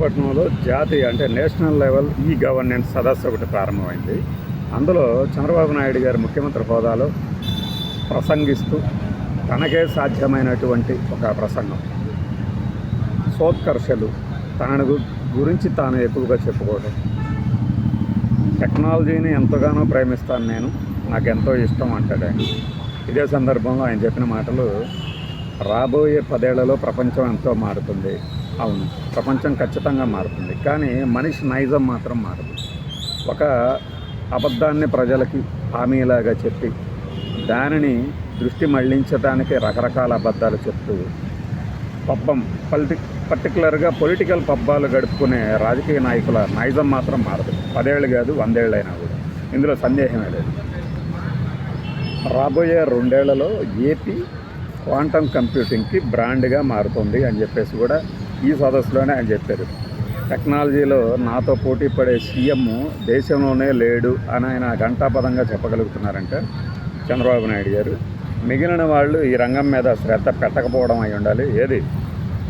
విశాఖపట్నంలో జాతీయ అంటే నేషనల్ లెవెల్ ఈ గవర్నెన్స్ సదస్సు ఒకటి ప్రారంభమైంది. అందులో చంద్రబాబు నాయుడు గారు ముఖ్యమంత్రి హోదాలో ప్రసంగిస్తూ తనకే సాధ్యమైనటువంటి ఒక ప్రసంగం. సోత్కర్షలు తనను గురించి తాను ఎక్కువగా చెప్పుకోవడం. టెక్నాలజీని ఎంతగానో ప్రేమిస్తాను నేను నాకు ఎంతో ఇష్టం అంటాడు ఆయన. ఇదే సందర్భంలో ఆయన చెప్పిన మాటలు రాబోయే పదేళ్ళలో ప్రపంచం ఎంతో మారుతుంది. అవును. ప్రపంచం ఖచ్చితంగా మారుతుంది. కానీ మనిషి నైజం మాత్రం మారదు. ఒక అబద్ధాన్ని ప్రజలకి హామీలాగా చెప్పి దానిని దృష్టి మళ్ళించడానికి రకరకాల అబద్ధాలు చెప్తూ పబ్బం పల్టి పర్టికులర్గా పొలిటికల్ పబ్బాలు గడుపుకునే రాజకీయ నాయకుల నైజం మాత్రం మారదు. పదేళ్ళు కాదు వందేళ్ళైనా కూడా. ఇందులో సందేహమే లేదు. రాబోయే రెండేళ్ళలో ఏపీ క్వాంటమ్ కంప్యూటింగ్కి బ్రాండ్గా మారుతుంది అని చెప్పేసి కూడా ఈ సదస్సులోనే ఆయన చెప్పారు. టెక్నాలజీలో నాతో పోటీ పడే సీఎం దేశంలోనే లేడు అని ఆయన ఘంటాపదంగా చెప్పగలుగుతున్నారంటే చంద్రబాబు నాయుడు గారు. మిగిలిన వాళ్ళు ఈ రంగం మీద శ్రద్ధ పెట్టకపోవడం అయి ఉండాలి. ఏది?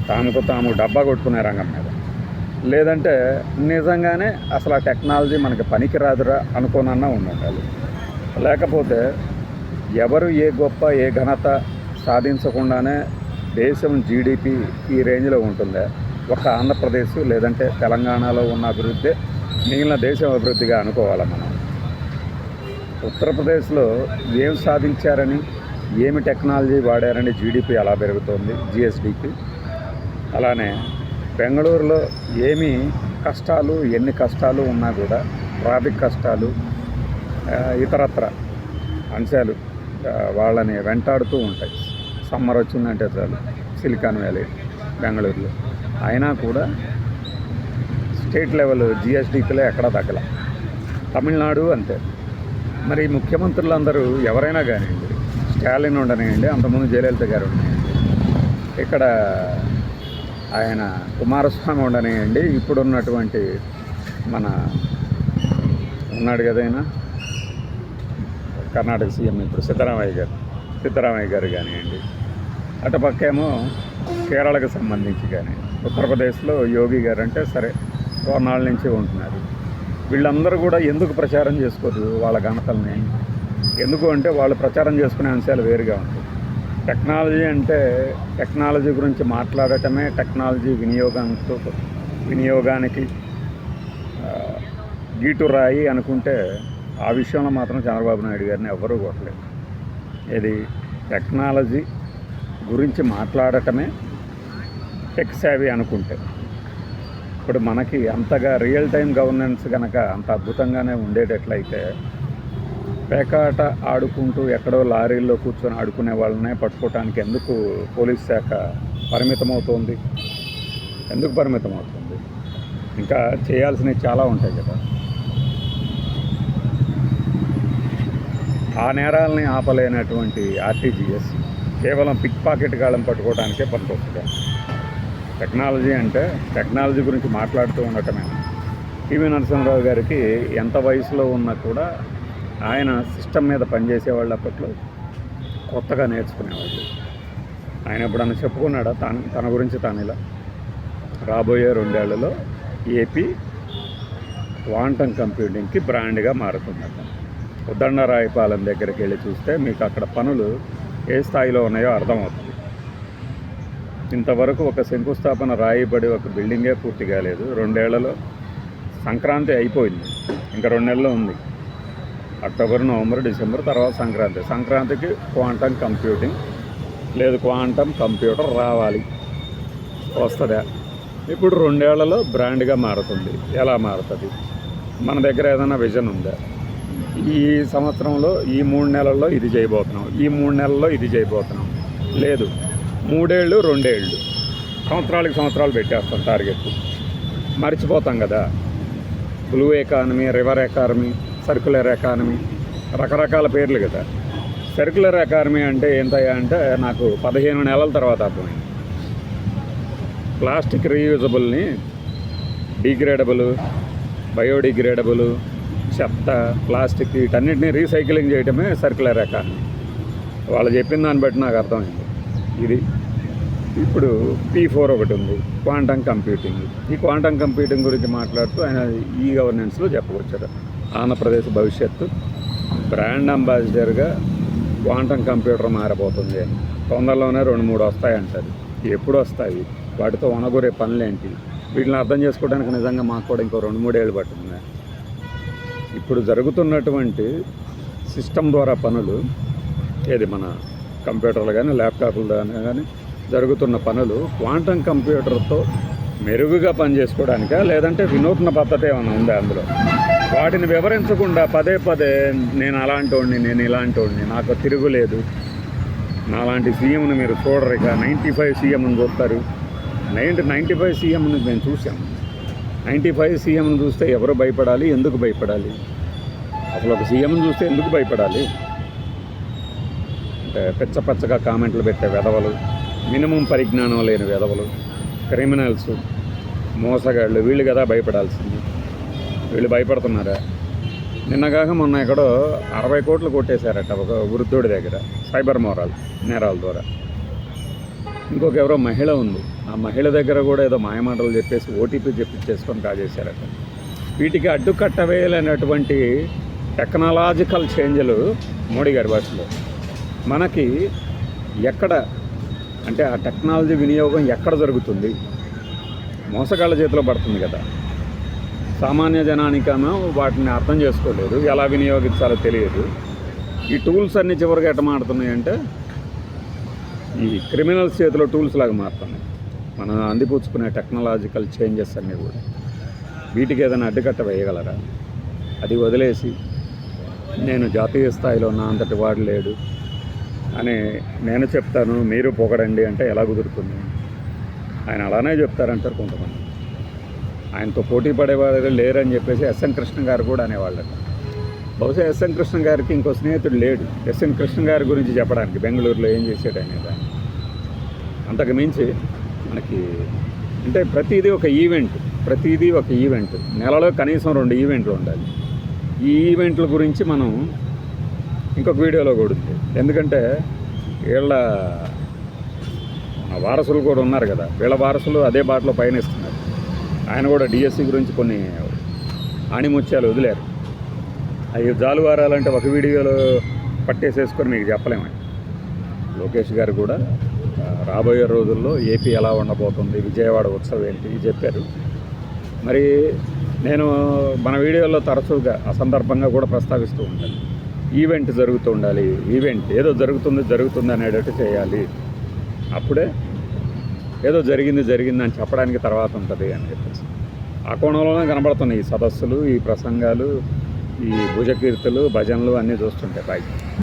తాముకు తాము డబ్బా కొట్టుకునే రంగం మీద. లేదంటే నిజంగానే అసలు ఆ టెక్నాలజీ మనకి పనికిరాదురా అనుకోనన్నా ఉండాలి లేకపోతే ఎవరు ఏ గొప్ప ఏ ఘనత సాధించకుండానే దేశం జీడిపి ఈ రేంజ్లో ఉంటుందా? ఒక ఆంధ్రప్రదేశ్ లేదంటే తెలంగాణలో ఉన్న అభివృద్ధి మిగిలిన దేశం అభివృద్ధిగా అనుకోవాలి మనం? ఉత్తరప్రదేశ్లో ఏం సాధించారని ఏమి టెక్నాలజీ వాడారని జీడిపి అలా పెరుగుతోంది? జిఎస్డిపి అలానే బెంగళూరులో ఏమి కష్టాలు ఎన్ని కష్టాలు ఉన్నా కూడా ట్రాఫిక్ కష్టాలు ఇతరత్ర అంశాలు వాళ్ళని వెంటాడుతూ ఉంటాయి. సమ్మర్ వచ్చిందంటే చాలు. సిలికాన్ వ్యాలీ బెంగళూరులో. అయినా కూడా స్టేట్ లెవెల్ జిఎస్డిపిలో ఎక్కడా తగ్గల. తమిళనాడు అంతే. మరి ముఖ్యమంత్రులందరూ ఎవరైనా కానివ్వండి స్టాలిన్ ఉండనివ్వండి అంతకుముందు జయలలిత గారు ఉండనివ్వండి ఇక్కడ ఆయన కుమారస్వామి ఉండనివ్వండి ఇప్పుడున్నటువంటి మన ఉన్నాడు కదా ఆయన? కర్ణాటక సీఎం ఇప్పుడు సిద్ధరామయ్య గారు. సిద్ధరామయ్య గారు కానివ్వండి అటుపక్కేమో కేరళకు సంబంధించి కానీ ఉత్తరప్రదేశ్లో యోగి గారు అంటే సరే కొన్నాళ్ళ నుంచి ఉంటున్నారు. వీళ్ళందరూ కూడా ఎందుకు ప్రచారం చేసుకోరు వాళ్ళ ఘనతల్ని? ఎందుకు అంటే వాళ్ళు ప్రచారం చేసుకునే అంశాలు వేరుగా ఉంటాయి. టెక్నాలజీ అంటే టెక్నాలజీ గురించి మాట్లాడటమే టెక్నాలజీ వినియోగంతో వినియోగానికి గీటు రాయి అనుకుంటే ఆ విషయంలో మాత్రం చంద్రబాబు నాయుడు గారిని ఎవ్వరూ కొట్టలేదు. ఇది టెక్నాలజీ గురించి మాట్లాడటమే టెక్ సేవి అనుకుంటే. ఇప్పుడు మనకి అంతగా రియల్ టైం గవర్నెన్స్ కనుక అంత అద్భుతంగానే ఉండేటట్లయితే పేకాట ఆడుకుంటూ ఎక్కడో లారీల్లో కూర్చొని ఆడుకునే వాళ్ళనే పట్టుకోవటానికి ఎందుకు పోలీస్ శాఖ పరిమితమవుతోంది? ఎందుకు పరిమితమవుతుంది? ఇంకా చేయాల్సినవి చాలా ఉంటాయి కదా. ఆ నేరాలని ఆపలేనటువంటి ఆర్టీజీఎస్ కేవలం పిక్ పాకెట్ గాళ్ళని పట్టుకోవడానికే పనికొస్తుంది. టెక్నాలజీ అంటే టెక్నాలజీ గురించి మాట్లాడుతూ ఉండటమే. పివి నరసింహరావు గారికి ఎంత వయసులో ఉన్నా కూడా ఆయన సిస్టమ్ మీద పనిచేసేవాళ్ళు అప్పట్లో కొత్తగా నేర్చుకునేవాళ్ళు. ఆయన ఎప్పుడన్నా చెప్పుకున్నాడా? తన తన గురించి తాను ఇలా. రాబోయే రెండేళ్ళలో ఏపీ క్వాంటమ్ కంప్యూటింగ్కి బ్రాండ్గా మారుతుందట. ఉద్దండరాయపాలెం దగ్గరికి వెళ్ళి చూస్తే మీకు అక్కడ పనులు ఏ స్థాయిలో ఉన్నాయో అర్థమవుతుంది. ఇంతవరకు ఒక శంకుస్థాపన రాయిబడి ఒక బిల్డింగే పూర్తి కాలేదు. రెండేళ్ళలో సంక్రాంతి అయిపోయింది. ఇంకా రెండు నెలలు ఉంది. అక్టోబర్ నవంబర్ డిసెంబర్ తర్వాత సంక్రాంతి. సంక్రాంతికి క్వాంటమ్ కంప్యూటింగ్ లేదు. క్వాంటమ్ కంప్యూటర్ రావాలి. వస్తుందా? ఇప్పుడు రెండేళ్ళలో బ్రాండ్గా మారుతుంది. ఎలా మారుతుంది? మన దగ్గర ఏదైనా విజన్ ఉందా? ఈ సంవత్సరంలో ఈ మూడు నెలల్లో ఇది చేయబోతున్నాం. ఈ మూడు నెలల్లో ఇది చేయబోతున్నాం. లేదు మూడేళ్ళు రెండేళ్ళు. సంవత్సరాలకి సంవత్సరాలు పెట్టేస్తాం టార్గెట్ మర్చిపోతాం కదా. Blue economy river economy circular economy రకరకాల పేర్లు కదా. సర్క్యులర్ ఎకానమీ అంటే ఏంటయ్యా అంటే నాకు పదిహేను నెలల తర్వాత అర్థమైంది. ప్లాస్టిక్ రీయూజబుల్ని డిగ్రేడబుల్ బయోడిగ్రేడబుల్ చెత్త ప్లాస్టిక్ వీటన్నిటిని రీసైక్లింగ్ చేయటమే సర్క్యులర్ ఎకానమీ వాళ్ళు చెప్పిన దాన్ని బట్టి నాకు అర్థమైంది. ఇది ఇప్పుడు పీ ఫోర్ ఒకటి ఉంది క్వాంటమ్ కంప్యూటింగ్ ఈ క్వాంటమ్ కంప్యూటింగ్ గురించి మాట్లాడుతూ ఆయన ఈ గవర్నెన్స్లో చెప్పవచ్చారు. ఆంధ్రప్రదేశ్ భవిష్యత్తు బ్రాండ్ అంబాసిడర్గా క్వాంటమ్ కంప్యూటర్ మారిపోతుంది అని తొందరలోనే రెండు మూడు వస్తాయంటారు. ఎప్పుడు వస్తాయి? వాటితో వనగూరే పనులేంటి? వీటిని అర్థం చేసుకోవడానికి నిజంగా మాకు కూడా ఇంకో రెండు మూడేళ్ళు పట్టుతుంది ఇప్పుడు జరుగుతున్నటువంటి సిస్టమ్ ద్వారా పనులు ఏది మన కంప్యూటర్లు కానీ ల్యాప్టాప్లు కానీ జరుగుతున్న పనులు క్వాంటమ్ కంప్యూటర్తో మెరుగుగా పనిచేసుకోవడానికా లేదంటే వినూత్న పద్ధతి ఏమైనా ఉందా అందులో? వాటిని వివరించకుండా పదే పదే నేను అలాంటి వాడిని నేను ఇలాంటి వాడిని నాకు తిరుగులేదు నాలాంటి సీఎంని మీరు చూడరు ఇక. నైంటీ ఫైవ్ సీఎంని చూస్తారు. నైంటీ నైంటీ ఫైవ్ సీఎంని మేము చూశాను నైంటీ ఫైవ్ సీఎంని చూస్తే ఎవరు భయపడాలి? ఎందుకు భయపడాలి? అసలు ఒక సీఎం చూస్తే ఎందుకు భయపడాలి? అంటే పిచ్చ పచ్చగా కామెంట్లు పెట్టే వెధవలు మినిమం పరిజ్ఞానం లేని వెధవలు క్రిమినల్స్ మోసగాళ్ళు వీళ్ళు కదా భయపడాల్సింది. వీళ్ళు భయపడుతున్నారా? నిన్నగాక మొన్న ఎక్కడో అరవై కోట్లు కొట్టేశారట ఒక వృద్ధుడి దగ్గర సైబర్ మోరాల్ నేరాల ద్వారా. ఇంకొక ఎవరో మహిళ ఉంది. ఆ మహిళ దగ్గర కూడా ఏదో మాయమాటలు చెప్పేసి ఓటీపీ చెప్పించేసుకొని కాజేశారట. వీటికి అడ్డుకట్ట వేయలేనటువంటి టెక్నాలజికల్ చేంజ్లు మోడీ గారి భాషలో. మనకి ఎక్కడ అంటే ఆ టెక్నాలజీ వినియోగం ఎక్కడ జరుగుతుంది? మోసగాళ్ళ చేతిలో పడుతుంది కదా. సామాన్య జనానికేమో వాటిని అర్థం చేసుకోలేదు. ఎలా వినియోగించాలో తెలియదు. ఈ టూల్స్ అన్ని చివరికి ఎట్ట మారుతున్నాయంటే ఈ క్రిమినల్స్ చేతిలో టూల్స్ లాగా మారుతున్నాయి. మనం అందిపుచ్చుకునే టెక్నాలజికల్ చేంజెస్ అన్నీ కూడా. వీటికి ఏదైనా అడ్డుకట్ట వేయగలరా? అది వదిలేసి నేను జాతీయ స్థాయిలో నా అంతటి వాడు లేడు అని నేను చెప్తాను మీరు పొగడండి అంటే ఎలా కుదురుతుంది? ఆయన అలానే చెప్తారంటారు కొంతమంది. ఆయనతో పోటీ పడేవారు లేరని చెప్పేసి ఎస్ఎన్ కృష్ణ గారు కూడా అనేవాళ్ళట. బహుశా ఎస్ఎన్ కృష్ణ గారికి ఇంకో స్నేహితుడు లేడు. ఎస్ఎన్ కృష్ణ గారి గురించి చెప్పడానికి బెంగళూరులో ఏం చేశాడు అనేది? అంతకు మించి మనకి అంటే ప్రతిదీ ఒక ఈవెంట్ ప్రతిదీ ఒక ఈవెంట్. నెలలో కనీసం రెండు ఈవెంట్లు ఉండాలి. ఈ ఈవెంట్ల గురించి మనం ఇంకొక వీడియోలో కూడా ఉంది. ఎందుకంటే వీళ్ళ వారసులు కూడా ఉన్నారు కదా. వీళ్ళ వారసులు అదే బాటలో పయనిస్తున్నారు. ఆయన కూడా డిఎస్సి గురించి కొన్ని ఆణిముత్యాలు వదిలేరు. అవి జాలువారాలంటే ఒక వీడియోలో పట్టేసేసుకొని మీకు చెప్పలేము లోకేష్ గారు కూడా రాబోయే రోజుల్లో ఏపీ ఎలా ఉండబోతుంది విజయవాడ ఉత్సవం ఏంటి చెప్పారు. మరి నేను మన వీడియోలో తరచుగా అసందర్భంగా కూడా ప్రస్తావిస్తూ ఉంటాను. ఈవెంట్ జరుగుతూ ఉండాలి ఈవెంట్ ఏదో జరుగుతుంది జరుగుతుంది అనేటట్టు చేయాలి. అప్పుడే ఏదో జరిగింది జరిగింది అని చెప్పడానికి తర్వాత ఉంటుంది అని చెప్పేసి. ఆ కోణంలోనే కనబడుతున్నాయి ఈ సదస్సులు ఈ ప్రసంగాలు ఈ భుజకీర్తులు భజనలు అన్నీ చూస్తుంటాయి బాయ్